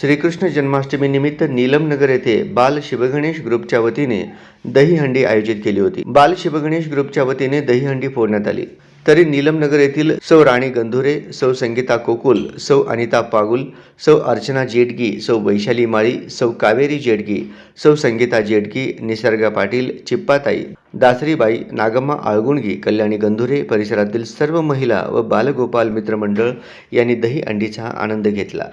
श्रीकृष्ण जन्माष्टमी निमित्त नीलमनगर येथे बाल शिवगणेश ग्रुपच्या वतीने दहीहंडी आयोजित केली होती. बाल शिवगणेश ग्रुपच्या वतीने दहीहंडी फोडण्यात आली. तरी नीलमनगर येथील सौ राणी गंधुरे सौ संगीता कोकुल सौ अनिता पागुल सौ अर्चना जेडगी सौ वैशाली माळी सौ कावेरी जेडगी सौ संगीता जेडगी निसर्ग पाटील चिप्पाताई दासरीबाई नागम्मा आळगुणगी कल्याणी गंधुरे परिसरातील सर्व महिला व बालगोपाल मित्रमंडळ यांनी दही अंडीचा आनंद घेतला.